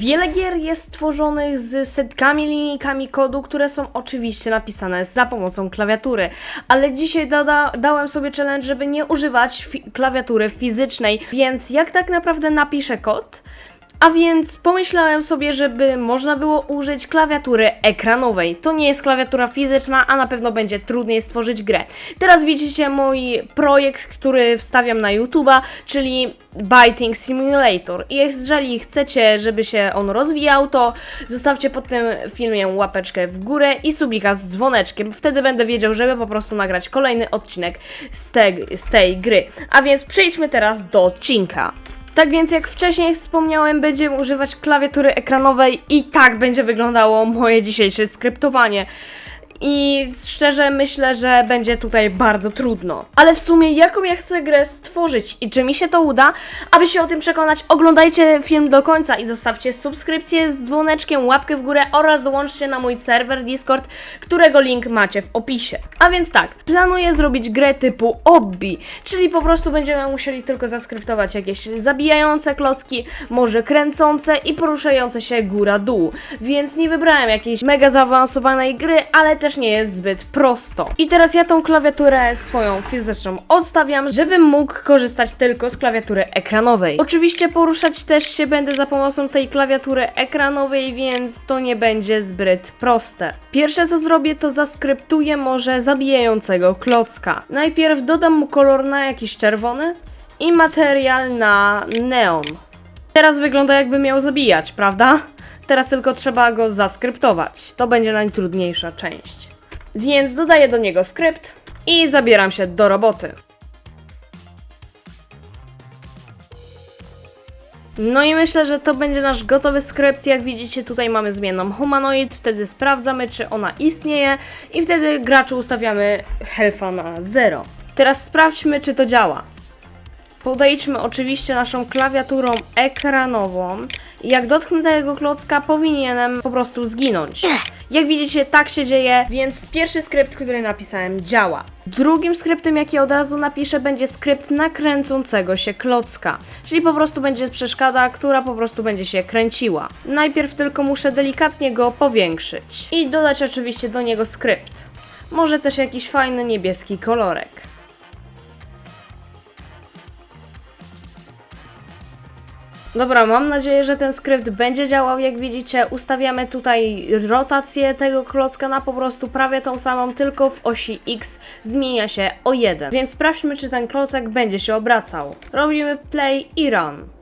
Wiele gier jest tworzonych z setkami linijkami kodu, które są oczywiście napisane za pomocą klawiatury, ale dzisiaj dada, dałem sobie challenge, żeby nie używać fi- klawiatury fizycznej, więc jak tak naprawdę napiszę kod? A więc pomyślałem sobie, żeby można było użyć klawiatury ekranowej. To nie jest klawiatura fizyczna, a na pewno będzie trudniej stworzyć grę. Teraz widzicie mój projekt, który wstawiam na YouTube'a, czyli Biting Simulator. Jeżeli chcecie, żeby się on rozwijał, to zostawcie pod tym filmem łapeczkę w górę i subika z dzwoneczkiem. Wtedy będę wiedział, żeby po prostu nagrać kolejny odcinek z, te, z tej gry. A więc przejdźmy teraz do odcinka. Tak więc, jak wcześniej wspomniałem, będziemy używać klawiatury ekranowej i tak będzie wyglądało moje dzisiejsze skryptowanie. I szczerze myślę, że będzie tutaj bardzo trudno. Ale w sumie, jaką ja chcę grę stworzyć i czy mi się to uda? Aby się o tym przekonać, oglądajcie film do końca i zostawcie subskrypcję z dzwoneczkiem, łapkę w górę oraz dołączcie na mój serwer Discord, którego link macie w opisie. A więc tak, planuję zrobić grę typu obbi, czyli po prostu będziemy musieli tylko zaskryptować jakieś zabijające klocki, może kręcące i poruszające się góra-dół. Więc nie wybrałem jakiejś mega zaawansowanej gry, ale też nie jest zbyt prosto. I teraz ja tą klawiaturę swoją fizyczną odstawiam, żebym mógł korzystać tylko z klawiatury ekranowej. Oczywiście poruszać też się będę za pomocą tej klawiatury ekranowej, więc to nie będzie zbyt proste. Pierwsze co zrobię to zaskryptuję może zabijającego klocka. Najpierw dodam mu kolor na jakiś czerwony i materiał na neon. Teraz wygląda jakby miał zabijać, prawda? Teraz tylko trzeba go zaskryptować. To będzie najtrudniejsza część. Więc dodaję do niego skrypt i zabieram się do roboty. No i myślę, że to będzie nasz gotowy skrypt. Jak widzicie, tutaj mamy zmienną humanoid, wtedy sprawdzamy, czy ona istnieje i wtedy graczu ustawiamy health'a na 0. Teraz sprawdźmy, czy to działa. Podejdźmy oczywiście naszą klawiaturą ekranową jak dotknę tego klocka, powinienem po prostu zginąć. Jak widzicie, tak się dzieje, więc pierwszy skrypt, który napisałem, działa. Drugim skryptem, jaki od razu napiszę, będzie skrypt nakręcącego się klocka, czyli po prostu będzie przeszkada, która po prostu będzie się kręciła. Najpierw tylko muszę delikatnie go powiększyć i dodać oczywiście do niego skrypt. Może też jakiś fajny niebieski kolorek. Dobra, mam nadzieję, że ten skrypt będzie działał. Jak widzicie, ustawiamy tutaj rotację tego klocka na po prostu prawie tą samą, tylko w osi X zmienia się o 1. Więc sprawdźmy, czy ten klocek będzie się obracał. Robimy play i run.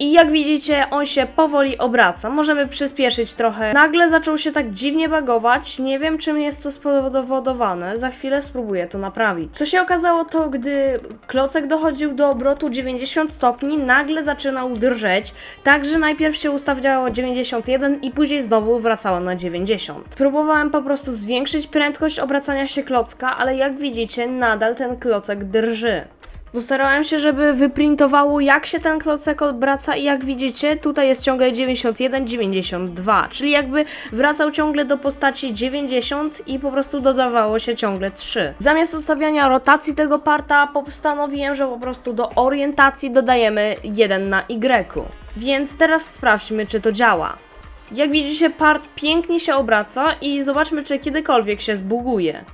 I jak widzicie, on się powoli obraca. Możemy przyspieszyć trochę. Nagle zaczął się tak dziwnie bagować. Nie wiem, czym jest to spowodowane. Za chwilę spróbuję to naprawić. Co się okazało, to gdy klocek dochodził do obrotu 90 stopni, nagle zaczynał drżeć. Także najpierw się ustawiało 91 i później znowu wracało na 90. Próbowałem po prostu zwiększyć prędkość obracania się klocka, ale jak widzicie, nadal ten klocek drży. Postarałem się, żeby wyprintowało jak się ten klocek obraca i jak widzicie, tutaj jest ciągle 91, 92, czyli jakby wracał ciągle do postaci 90 i po prostu dodawało się ciągle 3. Zamiast ustawiania rotacji tego parta, postanowiłem, że po prostu do orientacji dodajemy 1 na Y. Więc teraz sprawdźmy, czy to działa. Jak widzicie, part pięknie się obraca i zobaczmy, czy kiedykolwiek się zbuguje.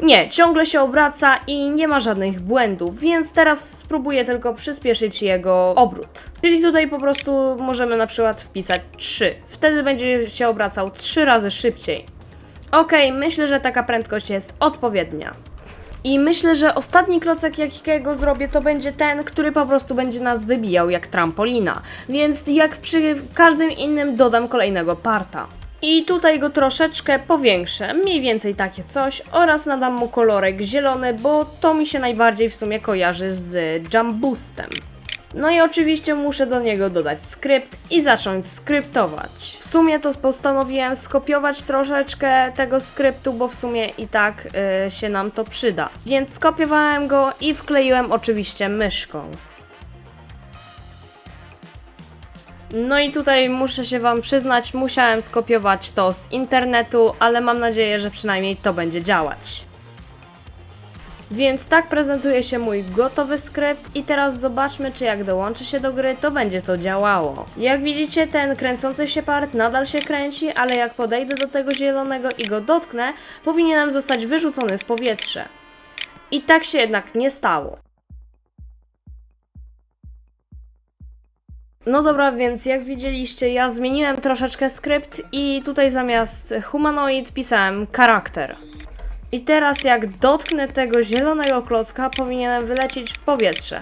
Nie, ciągle się obraca i nie ma żadnych błędów, więc teraz spróbuję tylko przyspieszyć jego obrót. Czyli tutaj po prostu możemy na przykład wpisać 3. Wtedy będzie się obracał 3 razy szybciej. Ok, myślę, że taka prędkość jest odpowiednia. I myślę, że ostatni klocek, jakiego zrobię, to będzie ten, który po prostu będzie nas wybijał jak trampolina. Więc jak przy każdym innym dodam kolejnego parta. I tutaj go troszeczkę powiększę, mniej więcej takie coś, oraz nadam mu kolorek zielony, bo to mi się najbardziej w sumie kojarzy z Jump Boostem. No i oczywiście muszę do niego dodać skrypt i zacząć skryptować. W sumie to postanowiłem skopiować troszeczkę tego skryptu, bo w sumie i tak y, się nam to przyda. Więc skopiowałem go i wkleiłem oczywiście myszką. No i tutaj muszę się Wam przyznać, musiałem skopiować to z internetu, ale mam nadzieję, że przynajmniej to będzie działać. Więc tak prezentuje się mój gotowy skrypt i teraz zobaczmy, czy jak dołączy się do gry, to będzie to działało. Jak widzicie, ten kręcący się part nadal się kręci, ale jak podejdę do tego zielonego i go dotknę, powinienem zostać wyrzucony w powietrze. I tak się jednak nie stało. No dobra, więc jak widzieliście, ja zmieniłem troszeczkę skrypt i tutaj zamiast humanoid pisałem charakter. I teraz jak dotknę tego zielonego klocka, powinienem wylecieć w powietrze.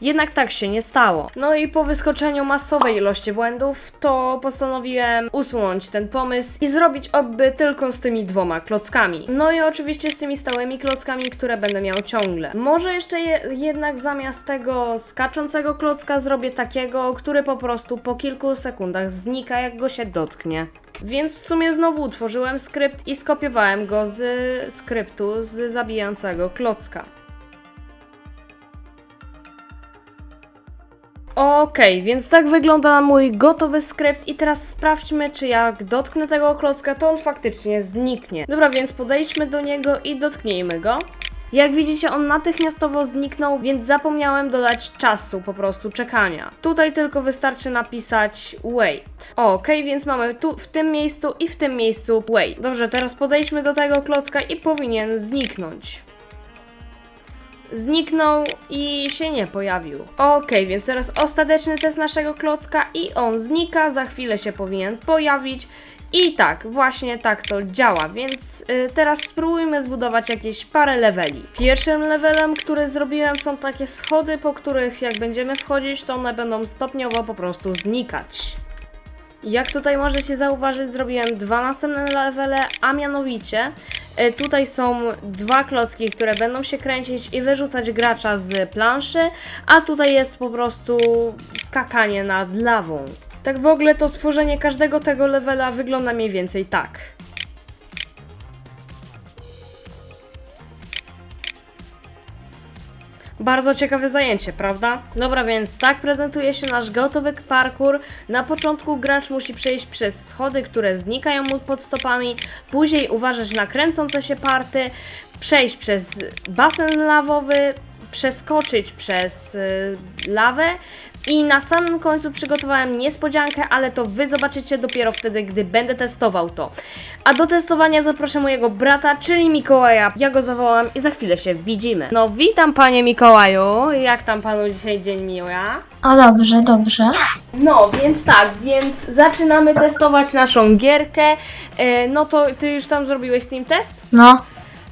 Jednak tak się nie stało. No i po wyskoczeniu masowej ilości błędów, to postanowiłem usunąć ten pomysł i zrobić oby tylko z tymi dwoma klockami. No i oczywiście z tymi stałymi klockami, które będę miał ciągle. Może jeszcze je, jednak zamiast tego skaczącego klocka zrobię takiego, który po prostu po kilku sekundach znika, jak go się dotknie. Więc w sumie znowu utworzyłem skrypt i skopiowałem go z skryptu z zabijającego klocka. Okej, więc tak wygląda mój gotowy skrypt i teraz sprawdźmy, czy jak dotknę tego klocka, to on faktycznie zniknie. Dobra, więc podejdźmy do niego i dotknijmy go. Jak widzicie, on natychmiastowo zniknął, więc zapomniałem dodać czasu po prostu czekania. Tutaj tylko wystarczy napisać wait. Okej, więc mamy tu w tym miejscu i w tym miejscu wait. Dobrze, teraz podejdźmy do tego klocka i powinien zniknąć zniknął i się nie pojawił. Okej, więc teraz ostateczny test naszego klocka i on znika, za chwilę się powinien pojawić. I tak, właśnie tak to działa, więc y, teraz spróbujmy zbudować jakieś parę leveli. Pierwszym levelem, który zrobiłem są takie schody, po których jak będziemy wchodzić, to one będą stopniowo po prostu znikać. Jak tutaj możecie zauważyć, zrobiłem dwa następne levele, a mianowicie tutaj są dwa klocki, które będą się kręcić i wyrzucać gracza z planszy, a tutaj jest po prostu skakanie nad lawą. Tak w ogóle to tworzenie każdego tego levela wygląda mniej więcej tak. Bardzo ciekawe zajęcie, prawda? Dobra, więc tak prezentuje się nasz gotowy parkour. Na początku gracz musi przejść przez schody, które znikają mu pod stopami, później uważać na kręcące się party, przejść przez basen lawowy, przeskoczyć przez y, lawę i na samym końcu przygotowałem niespodziankę, ale to wy zobaczycie dopiero wtedy, gdy będę testował to. A do testowania zaproszę mojego brata, czyli Mikołaja. Ja go zawołam i za chwilę się widzimy. No witam panie Mikołaju, jak tam panu dzisiaj dzień miła? O dobrze, dobrze. No, więc tak, więc zaczynamy testować naszą gierkę. E, no to ty już tam zrobiłeś team test? No,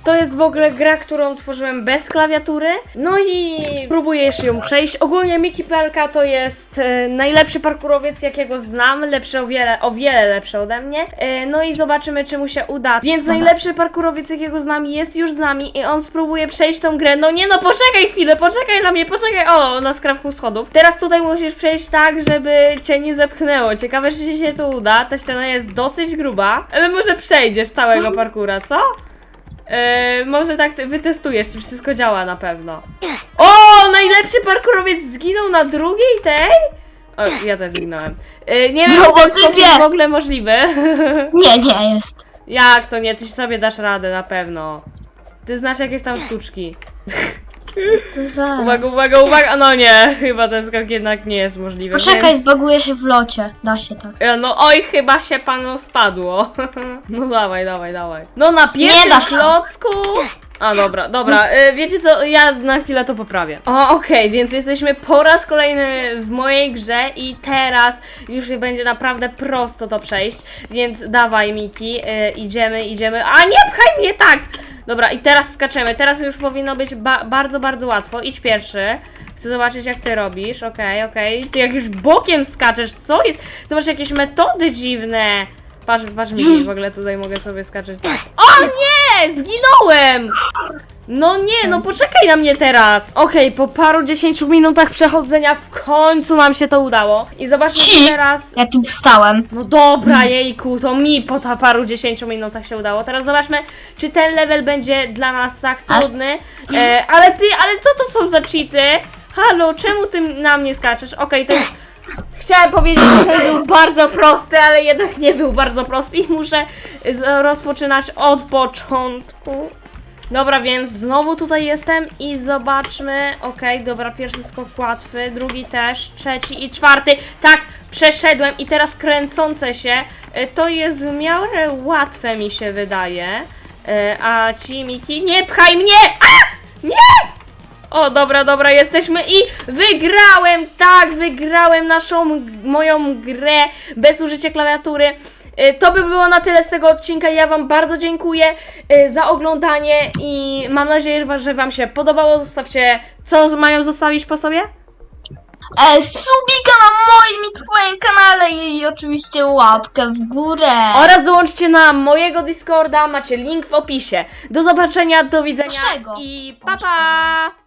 To jest w ogóle gra, którą tworzyłem bez klawiatury. No i próbujesz ją przejść. Ogólnie Miki Pelka to jest e, najlepszy parkurowiec, jakiego znam. Lepszy o wiele, o wiele lepszy ode mnie. E, no i zobaczymy, czy mu się uda. Więc najlepszy parkurowiec, jakiego znam, jest już z nami i on spróbuje przejść tą grę. No nie no, poczekaj chwilę, poczekaj na mnie, poczekaj. O, na skrawku schodów. Teraz tutaj musisz przejść tak, żeby cię nie zepchnęło. Ciekawe, czy ci się to uda. Ta ściana jest dosyć gruba, ale może przejdziesz całego parkura, co? Yy, może tak ty wytestujesz, czy wszystko działa na pewno. O, najlepszy parkurowiec zginął na drugiej tej? O, ja też zginąłem. Yy, nie wiem, No, czy to ty jest wie. w ogóle możliwe. nie, nie jest. Jak to nie? Ty sobie dasz radę na pewno. Ty znasz jakieś tam sztuczki. To zaraz. Uwaga, uwaga, uwaga. No nie, chyba ten skok jednak nie jest możliwy. Poczekaj, więc... zbaguje się w locie. Da się tak. E, No oj, chyba się panu spadło. No dawaj, dawaj, dawaj. No na pierwszym się. klocku. A dobra, dobra, e, wiecie co, ja na chwilę to poprawię. O, okej, więc jesteśmy po raz kolejny w mojej grze i teraz już będzie naprawdę prosto to przejść, więc dawaj Miki, e, idziemy, idziemy, a nie pchaj mnie tak! Dobra, i teraz skaczemy, teraz już powinno być ba bardzo, bardzo łatwo, idź pierwszy. Chcę zobaczyć jak ty robisz, okej, okej. Ty jak już bokiem skaczesz, co jest? Zobacz jakieś metody dziwne. Patrz, patrz Miki, w ogóle tutaj mogę sobie skaczeć. O nie! Zginąłem! No nie, no poczekaj na mnie teraz! Okej, po paru dziesięciu minutach przechodzenia w końcu nam się to udało. I zobaczmy Ci. teraz. Ja tu wstałem. No dobra, jejku, to mi po ta paru dziesięciu minutach się udało. Teraz zobaczmy, czy ten level będzie dla nas tak A- trudny. E, ale ty, ale co to są za cheaty? Halo, czemu ty na mnie skaczesz? Okej, to już... Chciałem powiedzieć, że ten był bardzo prosty, ale jednak nie był bardzo prosty i muszę z- rozpoczynać od początku. Dobra, więc znowu tutaj jestem i zobaczmy. Okej, dobra, pierwszy skok łatwy, drugi też, trzeci i czwarty. Tak, przeszedłem i teraz kręcące się. e, To jest w miarę łatwe, mi się wydaje. E, A ci Miki, nie pchaj mnie! A! Nie! O, dobra, dobra, jesteśmy i wygrałem! Tak, wygrałem naszą, moją grę bez użycia klawiatury. E, To by było na tyle z tego odcinka. Ja Wam bardzo dziękuję e, za oglądanie i mam nadzieję, że wa- że Wam się podobało. Zostawcie, co mają zostawić po sobie? E, subika na moim i twoim kanale i oczywiście łapkę w górę. Oraz dołączcie na mojego Discorda, macie link w opisie. Do zobaczenia, do widzenia Naszego. i pa pa!